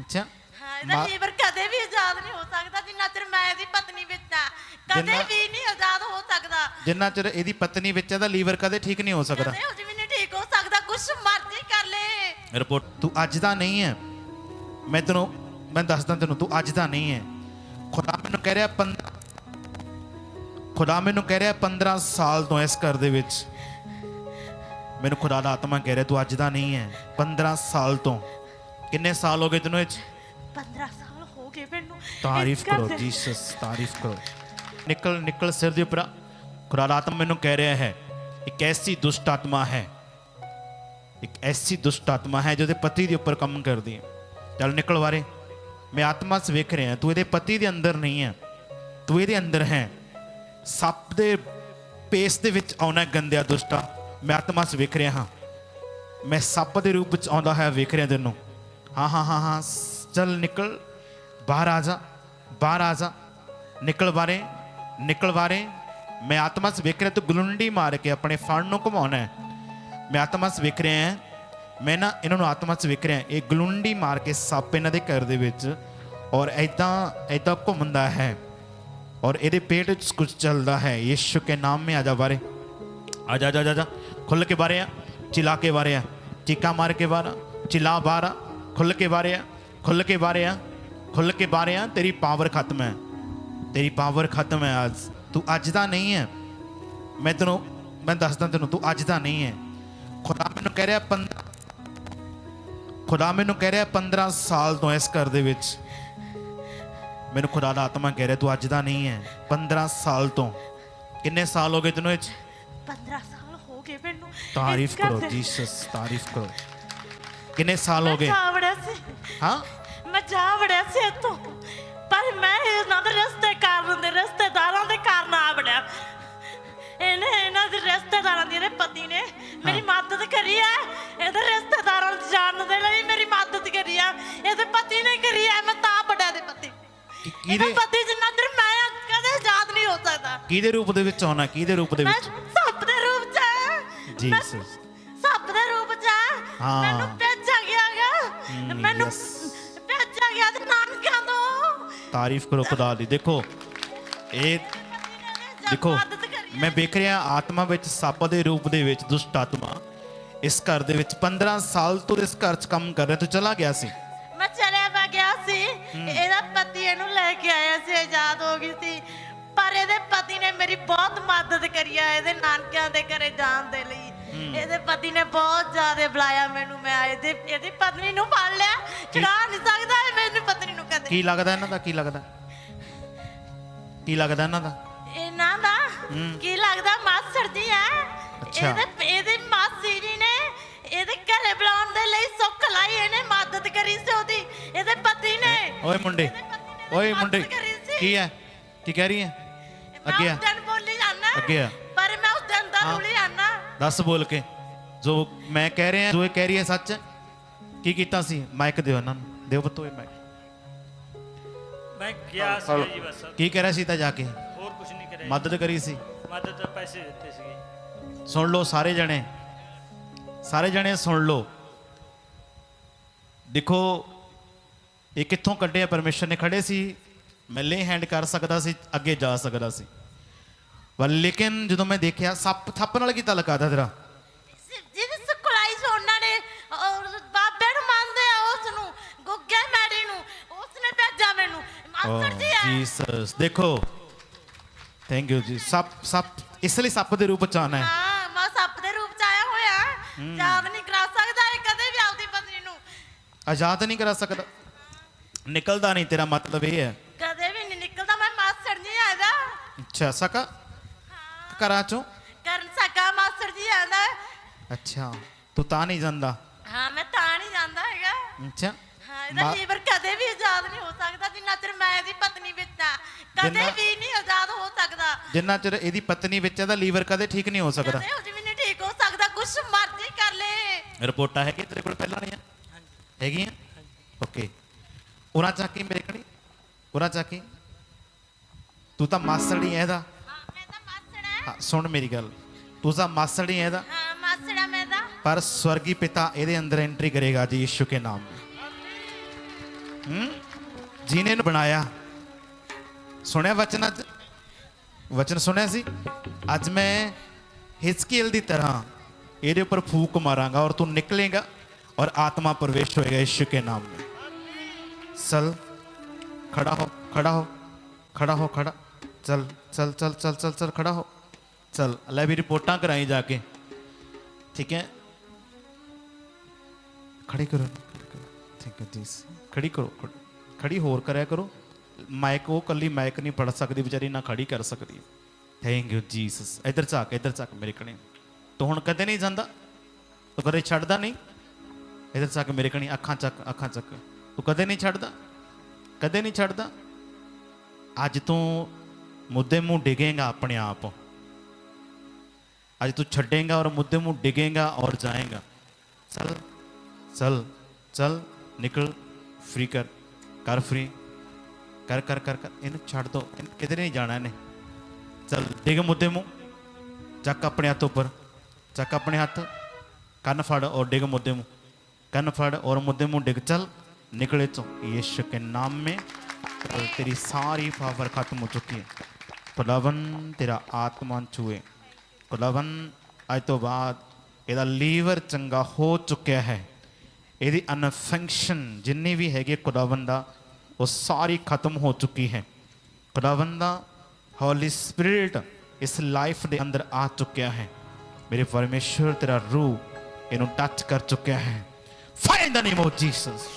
ਅੱਛਾ। ਹਾਂ ਇਹਦਾ ਮਾ- ਲੀਵਰ ਕਦੇ ਵੀ ਆਜ਼ਾਦ ਨਹੀਂ ਹੋ ਸਕਦਾ ਜਿੰਨਾ ਚਿਰ ਮੈਂ ਇਹਦੀ ਪਤਨੀ ਵਿੱਚ ਆ ਕਦੇ ਜਿੰਨਾ- ਵੀ ਨਹੀਂ ਆਜ਼ਾਦ ਹੋ ਸਕਦਾ। ਜਿੰਨਾ ਚਿਰ ਇਹਦੀ ਪਤਨੀ ਵਿੱਚ ਇਹਦਾ ਲੀਵਰ ਕਦੇ ਠੀਕ ਨਹੀਂ ਹੋ ਸਕਦਾ। ਕਦੇ ਉਹ ਵੀ ਨਹੀਂ ਠੀਕ ਹੋ ਸਕਦਾ ਕੁਛ ਮਰਜ਼ੀ ਕਰ ਲੈ। ਰਿਪੋਰਟ ਤੂੰ ਅੱਜ ਦਾ ਨਹੀਂ ਹੈ। ਮੈਂ ਤੈਨੂੰ ਮੈਂ ਦੱਸਦਾ ਤੈਨੂੰ ਤੂੰ ਅੱਜ ਦਾ ਨਹੀਂ ਹੈ। ਖੁਦਾ ਮੈਨੂੰ ਕਹਿ ਰਿਹਾ 15 ਖੁਦਾ ਮੈਨੂੰ ਕਹਿ ਰਿਹਾ 15 ਸਾਲ ਤੋਂ ਇਸ ਘਰ ਦੇ ਵਿੱਚ। ਮੈਨੂੰ ਖੁਦਾ ਦਾ ਆਤਮਾ ਕਹਿ ਰਿਹਾ ਤੂੰ ਅੱਜ ਦਾ ਨਹੀਂ ਹੈ। 15 ਸਾਲ ਤੋਂ। ਕਿੰਨੇ ਸਾਲ ਹੋ ਗਏ ਤੈਨੂੰ ਇਹ 'ਚ? 15 ਸਾਲ ਹੋ ਗਏ ਮੈਨੂੰ। ਤਾਰੀਫ ਇਸ ਘਰ ਕਰੋ ਦੇ- ਜੀਸਸ ਤਾਰੀਫ ਕਰੋ। ਨਿਕਲ ਨਿਕਲ ਸਿਰ ਦੇ ਉੱਪਰ ਆਤਮਾ ਮੈਨੂੰ ਕਹਿ ਰਿਹਾ ਹੈ ਇੱਕ ਐਸੀ ਦੁਸ਼ਟ ਆਤਮਾ ਹੈ ਇੱਕ ਐਸੀ ਦੁਸ਼ਟ ਆਤਮਾ ਹੈ ਜੋ ਉਹਦੇ ਪਤੀ ਦੇ ਉੱਪਰ ਕੰਮ ਕਰਦੀ ਹੈ। ਚੱਲ ਨਿਕਲ ਵਾਰੇ ਮੈਂ ਆਤਮਾ ਸ ਵੇਖ ਰਿਹਾ ਤੂੰ ਇਹਦੇ ਪਤੀ ਦੇ ਅੰਦਰ ਨਹੀਂ ਹੈ। ਤੂੰ ਇਹਦੇ ਅੰਦਰ ਹੈ। ਸੱਪ ਦੇ ਪੇਸ ਦੇ ਵਿੱਚ ਆਉਣਾ ਗੰਦਿਆ ਦੁਸ਼ਟਾ। ਮੈਂ ਆਤਮਾ ਸ ਵੇਖ ਰਿਹਾ ਹਾਂ। ਮੈਂ ਸੱਪ ਦੇ ਰੂਪ ਵਿੱਚ ਆਉਂਦਾ ਹੈ ਵੇਖ ਰਿਹਾ ਤੈਨੂੰ। ਹਾਂ ਹਾਂ ਹਾਂ ਹਾਂ ਸ- ਚੱਲ ਨਿਕਲ ਬਾਹਰ ਆ ਜਾ ਬਾਹਰ ਆ ਜਾ ਨਿਕਲ ਬਾਰੇ ਨਿਕਲ ਬਾਰੇ ਮੈਂ ਆਤਮਾ ਸ ਵੇਖ ਰਿਹਾ ਤੂੰ ਗਲੁੰਡੀ ਮਾਰ ਕੇ ਆਪਣੇ ਫਣ ਨੂੰ ਘੁਮਾਉਣਾ ਹੈ ਮੈਂ ਆਤਮਾ ਸ ਵੇਖ ਰਿਹਾ ਹਾਂ ਮੈਂ ਨਾ ਇਹਨਾਂ ਨੂੰ ਆਤਮਾ ਸ ਵੇਖ ਰਿਹਾ ਇਹ ਗਲੁੰਡੀ ਮਾਰ ਕੇ ਸੱਪ ਇਹਨਾਂ ਦੇ ਘਰ ਦੇ ਵਿੱਚ ਔਰ ਐਦਾਂ ਐਦਾਂ ਘੁੰਮਦਾ ਹੈ ਔਰ ਇਹਦੇ ਪੇਟ ਵਿੱਚ ਕੁਝ ਚੱਲਦਾ ਹੈ ਯੀਸ਼ु के नाम में आजा बारे आजा आजा आजा खुल के बारे आ चिल्ला के बारे आ चीका मार के बारा चिल्ला बारा खुल के ਖੁੱਲ ਕੇ ਵਾਰਿਆ ਖੁੱਲ ਕੇ ਵਾਰਿਆ ਖੁੱਲ ਕੇ ਵਾਰਿਆ ਤੇਰੀ ਪਾਵਰ ਖਤਮ ਹੈ। ਤੇਰੀ ਪਾਵਰ ਖਤਮ ਹੈ ਅੱਜ। ਤੂੰ ਅੱਜ ਦਾ ਨਹੀਂ ਹੈ। ਮੈਂ ਤੈਨੂੰ ਮੈਂ ਦੱਸਦਾ ਤੈਨੂੰ ਤੂੰ ਅੱਜ ਦਾ ਨਹੀਂ ਹੈ। ਖੁਦਾ ਮੈਨੂੰ ਕਹਿ ਰਿਹਾ 15 ਖੁਦਾ ਮੈਨੂੰ ਕਹਿ ਰਿਹਾ 15 ਸਾਲ ਤੋਂ ਇਸ ਘਰ ਦੇ ਵਿੱਚ। ਮੈਨੂੰ ਖੁਦਾ ਦਾ ਆਤਮਾ ਕਹਿ ਰਿਹਾ ਤੂੰ ਅੱਜ ਦਾ ਨਹੀਂ ਹੈ। 15 ਸਾਲ ਤੋਂ। ਕਿੰਨੇ ਸਾਲ ਹੋ ਗਏ ਤੈਨੂੰ ਇਹ 15 ਸਾਲ ਹੋ ਗਏ ਮੈਨੂੰ। ਤਾਰੀਫ ਕਰੋ ਜੀਸਸ ਤਾਰੀਫ ਕਰੋ। ਕਿੰਨੇ ਸਾਲ ਹੋ ਗਏ? ਜਾ ਵੜਿਆ ਸੀ। ਹਾਂ? ਮੈਂ ਜਾ ਸੀ ਇੱਥੋਂ। ਪਰ ਮੈਂ ਇਹਨਾਂ ਦੇ ਰਸਤੇ ਕਾਰਨ ਦੇ ਰਿਸ਼ਤੇਦਾਰਾਂ ਦੇ ਕਾਰਨ ਆ ਵੜਿਆ। ਇਹਨੇ ਇਹਨਾਂ ਦੇ ਰਿਸ਼ਤੇਦਾਰਾਂ ਦੀ ਪਤੀ ਨੇ ਮੇਰੀ ਮਦਦ ਕਰੀ ਹੈ ਇਹਦੇ ਰਿਸ਼ਤੇਦਾਰਾਂ ਨੂੰ ਜਾਣਨ ਦੇ ਲਈ ਮੇਰੀ ਮਦਦ ਕਰੀ ਹੈ ਇਹਦੇ ਪਤੀ ਨੇ ਕਰੀ ਹੈ ਮੈਂ ਤਾਂ ਵੱਡਾ ਦੇ ਪਤੀ। ਕਿਹਦੇ ਪਤੀ ਜਿੰਨਾ ਚਿਰ ਮੈਂ ਕਦੇ ਆਜ਼ਾਦ ਨਹੀਂ ਹੋ ਸਕਦਾ। ਕਿਹਦੇ ਰੂਪ ਦੇ ਵਿੱਚ ਆਉਣਾ? ਕਿਹਦੇ ਰੂਪ ਦੇ ਵਿੱਚ? ਸੱਪ ਦੇ ਰੂਪ ਚ। ਜੀਸਸ। ਸੱਪ ਦੇ ਰੂਪ ਚ। ਮੈਨੂੰ ਮੈਨੂੰ. ਭੇਜਿਆ ਗਿਆ ਤੇ ਨਾਨਕਿਆਂ ਤੋਂ। ਤਾਰੀਫ ਕਰੋ ਖੁਦਾ ਦੀ। ਦੇਖੋ ਇਹ ਦੇਖੋ ਮੈਂ ਵੇਖ ਰਿਹਾ ਆਤਮਾ ਵਿੱਚ ਸੱਪ ਦੇ ਰੂਪ ਦੇ ਵਿੱਚ ਦੁਸ਼ਟ ਆਤਮਾ ਇਸ ਘਰ ਦੇ ਵਿੱਚ 15 ਸਾਲ ਤੋਂ ਇਸ ਘਰ 'ਚ ਕੰਮ ਕਰ ਰਿਹਾ ਤੂੰ ਚਲਾ ਗਿਆ ਸੀ? ਮੈਂ ਚਲਿਆ ਵਾ ਗਿਆ ਸੀ। ਇਹਦਾ ਪਤੀ ਇਹਨੂੰ ਲੈ ਕੇ ਆਇਆ ਸੀ ਆਜ਼ਾਦ ਹੋ ਗਈ ਸੀ। ਪਰ ਇਹਦੇ ਪਤੀ ਨੇ ਮੇਰੀ ਬਹੁਤ ਮਦਦ ਕਰੀ ਆ ਇਹਦੇ ਨਾਨਕਿਆਂ ਦੇ ਘਰੇ ਜਾਣ ਦੇ ਲਈ। ਇਹਦੇ ਪਤੀ ਨੇ ਬਹੁਤ ਜ਼ਿਆਦਾ ਬੁਲਾਇਆ ਮੈਨੂੰ ਮੈਂ ਇਹਦੇ ਇਹਦੀ ਪਤਨੀ ਨੂੰ ਫੜ ਲਿਆ। ਚੜਾ ਨਹੀਂ ਸਕਦਾ ਇਹ ਮੈਨੂੰ ਪਤਨੀ ਨੂੰ ਕਦੇ। ਕੀ ਲੱਗਦਾ ਇਹਨਾਂ ਦਾ ਕੀ ਲੱਗਦਾ? ਕੀ ਲੱਗਦਾ ਇਹਨਾਂ ਦਾ? ਇਹਨਾਂ ਦਾ। ਕੀ ਲੱਗਦਾ ਮਾਸਟਰ ਜੀ ਆ। ਇਹਦੇ ਇਹਦੀ ਮਾਸੀ ਜੀ ਨੇ ਇਹਦੇ ਘਰੇ ਬੁਲਾਉਣ ਦੇ ਲਈ ਸੁੱਖ ਲਾਈ ਇਹਨੇ ਮਦਦ ਕਰੀ ਸੀ ਉਹਦੀ। ਇਹਦੇ ਪਤੀ ਨੇ। ਓਏ ਮੁੰਡੇ ਓਏ ਮੁੰਡੇ। ਕੀ ਹੈ? ਕੀ ਕਹਿ ਰਹੀ ਹੈ? ਅੱਗੇ ਆ। ਉਸ ਦਿਨ ਬੋਲੀ ਜਾਣਾ ਅੱਗੇ ਆ। ਪਰ ਮੈਂ ਉਸ ਦਿਨ ਦਾ। ਰੁਲੀ ਦੱਸ ਬੋਲ ਕੇ। ਜੋ ਮੈਂ ਕਹਿ ਰਿਹਾ ਜੋ ਇਹ ਕਹਿ ਰਹੀ ਹੈ ਸੱਚ ਹੈ ਕੀ ਕੀਤਾ ਸੀ? ਮਾਈਕ ਦਿਓ ਇਹਨਾਂ ਨੂੰ। ਦਿਓ ਬਤੋਏ ਮਾਈਕ। ਮੈਂ ਗਿਆ ਸੀ ਜੀ ਬਸ। ਕੀ ਕਹਿ ਰਿਹਾ ਸੀ ਤਾਂ ਜਾ ਕੇ? ਹੋਰ ਕੁਝ ਨਹੀਂ ਕਰਿਆ ਮਦਦ ਕਰੀ ਸੀ? ਮਦਦ ਤਾਂ ਪੈਸੇ ਦਿੱਤੇ ਸੀਗੇ। ਸੁਣ ਲਓ ਸਾਰੇ ਜਣੇ। ਸਾਰੇ ਜਣੇ ਸੁਣ ਲਓ। ਦੇਖੋ ਇਹ ਕਿੱਥੋਂ ਕੱਢਿਆ? ਪਰਮੇਸ਼ਰ ਨੇ ਖੜੇ ਸੀ। ਮੈਂ ਲੇ ਹੈਂਡ ਕਰ ਸਕਦਾ ਸੀ ਅੱਗੇ ਜਾ ਸਕਦਾ ਸੀ। ਪਰ ਲੇਕਿਨ ਜਦੋਂ ਮੈਂ ਦੇਖਿਆ ਸੱਪ ਥੱਪ ਨਾਲ ਕੀ ਤਾਲੁਕ ਆਦਾ ਤੇਰਾ। ਜਿਹਦੀ ਸੁਕਲਾਈ ਸੀ ਉਹਨਾਂ ਨੇ ਔਰ ਬਾਬੇ ਨੂੰ ਮੰਨਦੇ ਆ ਉਸ ਨੂੰ ਗੁੱਗੇ ਮੈੜੀ ਨੂੰ ਉਸ ਨੇ ਭੇਜਿਆ ਮੈਨੂੰ। ਮਾਸਟਰ ਜੀ ਆ। ਜੀਸਸ ਦੇਖੋ। ਥੈਂਕ ਯੂ ਜੀ ਸੱਪ ਸੱਪ ਇਸ ਲਈ ਸੱਪ ਦੇ ਰੂਪ ਚ ਆਣਾ ਹੈ। ਹਾਂ ਮੈਂ ਸੱਪ ਦੇ ਰੂਪ ਚ ਆਇਆ ਹੋਇਆ। ਯਾਦ ਨਹੀਂ ਕਰਾ ਸਕਦਾ ਇਹ ਕਦੇ ਵੀ ਆਪਦੀ ਪਤਨੀ ਨੂੰ। ਆਜ਼ਾਦ ਨਹੀਂ ਕਰਾ ਸਕਦਾ। ਨਿਕਲਦਾ ਨਹੀਂ ਤੇਰਾ ਮਤਲਬ ਇਹ ਹੈ। ਕਦੇ ਵੀ ਨਹੀਂ ਨਿਕਲਦਾ ਮੈਂ ਮਾਸਟਰ ਜੀ ਆਇਦਾ ਅੱਛਾ ਸਕਾ ਘਰਾਂ ਚੋਂ ਕਰਨ ਸਕਾ ਮਾਸਟਰ ਜੀ ਆਂਦਾ ਅੱਛਾ ਤੂੰ ਤਾਂ ਨਹੀਂ ਜਾਂਦਾ? ਹਾਂ ਮੈਂ ਤਾਂ ਨਹੀਂ ਜਾਂਦਾ ਹੈਗਾ। ਅੱਛਾ। ਹਾਂ ਇਹਦਾ ਮਾ- ਲੀਵਰ ਕਦੇ ਵੀ ਆਜ਼ਾਦ ਨਹੀਂ ਹੋ ਸਕਦਾ ਜਿੰਨਾ ਚਿਰ ਮੈਂ ਇਹਦੀ ਪਤਨੀ ਵਿੱਚ ਆ ਕਦੇ ਜਿੰਨਾ- ਵੀ ਨਹੀਂ ਆਜ਼ਾਦ ਹੋ ਸਕਦਾ। ਜਿੰਨਾ ਚਿਰ ਇਹਦੀ ਪਤਨੀ ਵਿੱਚ ਇਹਦਾ ਲੀਵਰ ਕਦੇ ਠੀਕ ਨਹੀਂ ਹੋ ਸਕਦਾ। ਕਦੇ ਉਹ ਜਿਵੇਂ ਨਹੀਂ ਠੀਕ ਹੋ ਸਕਦਾ ਕੁਛ ਮਰਜ਼ੀ ਕਰ ਲੈ। ਰਿਪੋਰਟਾਂ ਹੈਗੀ ਤੇਰੇ ਕੋਲ ਪਹਿਲਾਂ ਨਹੀਂ ਹੈਗੀਆਂ? ਓਕੇ। ਉਹਨਾਂ ਚੱਕ ਮੇਰੇ ਕਣੀ ਉਹਨਾਂ ਚੱਕ। ਤੂੰ ਤਾਂ ਮਾਸੜੀ ਹੈ ਇਹਦਾ। ਹਾਂ, ਸੁਣ ਮੇਰੀ ਗੱਲ ਤੂੰ ਤਾਂ ਮਾਸੜੀ ਹੈ ਇਹਦਾ ਹਾਂ ਮਾਸੜਾ ਮੈਂ ਤਾਂ ਪਰ ਸਵਰਗੀ ਪਿਤਾ ਇਹਦੇ ਅੰਦਰ ਐਂਟਰੀ ਕਰੇਗਾ ਜੀ ਯਿਸੂ ਕੇ ਨਾਮ में ਹੂੰ ਜਿਹਨੇ ਨੂੰ ਬਣਾਇਆ ਸੁਣਿਆ ਵਚਨ ਅੱਜ ਵਚਨ ਸੁਣਿਆ ਸੀ ਅੱਜ ਮੈਂ ਹਿਸਕੀਲ ਦੀ ਤਰ੍ਹਾਂ ਇਹਦੇ ਉੱਪਰ ਫੂਕ ਮਾਰਾਂਗਾ ਔਰ ਤੂੰ ਨਿਕਲੇਗਾ ਔਰ ਆਤਮਾ ਪ੍ਰਵੇਸ਼ ਹੋਏਗਾ यीशु के नाम में चल खड़ा हो खड़ा हो खड़ा हो खड़ा चल चल चल चल चल चल खड़ा हो चल ਲੈ ਵੀ ਰਿਪੋਰਟਾਂ ਕਰਾਈ ਜਾ ਕੇ। ਠੀਕ ਹੈ? ਖੜੀ ਕਰੋ ਠੀਕ ਹੈ ਜੀ। ਖੜੀ ਕਰੋ, ਖੜ- ਖੜੀ ਹੋਰ ਕਰਿਆ ਕਰੋ। ਮਾਈਕ, ਉਹ ਕੱਲੀ ਮਾਈਕ ਨਹੀਂ ਪੜ ਸਕਦੀ, ਵਿਚਾਰੀ ਨਾ ਖੜੀ ਕਰ ਸਕਦੀ। ਥੈਂਕ ਯੂ ਜੀਸਸ ਇਧਰ ਝਾਕ ਇਧਰ ਝਾਕ ਮੇਰੇ ਕਣੇ। ਤੂੰ ਹੁਣ ਕਦੇ ਨਹੀਂ ਜਾਂਦਾ? ਤੂੰ ਕਦੇ ਛੱਡਦਾ ਨਹੀਂ? ਇਧਰ ਝਾਕ ਮੇਰੇ ਕਣੀ, ਅੱਖਾਂ ਚੱਕ ਅੱਖਾਂ ਚੱਕ। ਤੂੰ ਕਦੇ ਨਹੀਂ ਛੱਡਦਾ? ਕਦੇ ਨਹੀਂ ਛੱਡਦਾ? ਅੱਜ ਤੋਂ ਮੁੱਦੇ ਮੂੰਹ ਡਿਗੇਗਾ ਆਪਣੇ ਆਪ। आज तू छेगा और मुद्दे मुँह डिगेगा और जाएगा। चल चल चल, निकल फ्री कर कर फ्री कर कर कर कर इन छड़ दो इन किधर नहीं जाना इन्हें। चल, डिग मुद्दे मुँह, चक अपने हाथ उपर चक अपने हाथ कन्न फड़ और डिग मुद्दे मुँह कन्न फड़ और मुद्दे मुँह डिग, चल, निकले तो यश के नाम में तेरी सारी पावर खत्म हो चुकी है। पलवन तेरा आत्मा छुए। ਪਲਵਨ ਅੱਜ ਤੋਂ ਬਾਅਦ ਇਹਦਾ ਲੀਵਰ ਚੰਗਾ ਹੋ ਚੁੱਕਿਆ ਹੈ। ਇਹਦੀ ਅਨਫੰਕਸ਼ਨ ਜਿੰਨੀ ਵੀ ਹੈਗੀ ਖੁਦਾਵੰਦ ਦਾ, ਉਹ ਸਾਰੀ ਖਤਮ ਹੋ ਚੁੱਕੀ ਹੈ। ਖੁਦਾਵੰਦ ਦਾ ਹੌਲੀ ਸਪਿਰਿਟ ਇਸ ਲਾਈਫ ਦੇ ਅੰਦਰ ਆ ਚੁੱਕਿਆ ਹੈ। ਮੇਰੇ ਪਰਮੇਸ਼ਰ ਤੇਰਾ ਰੂਹ ਇਹਨੂੰ ਟੱਚ ਕਰ ਚੁੱਕਿਆ ਹੈ। Fire in name of Jesus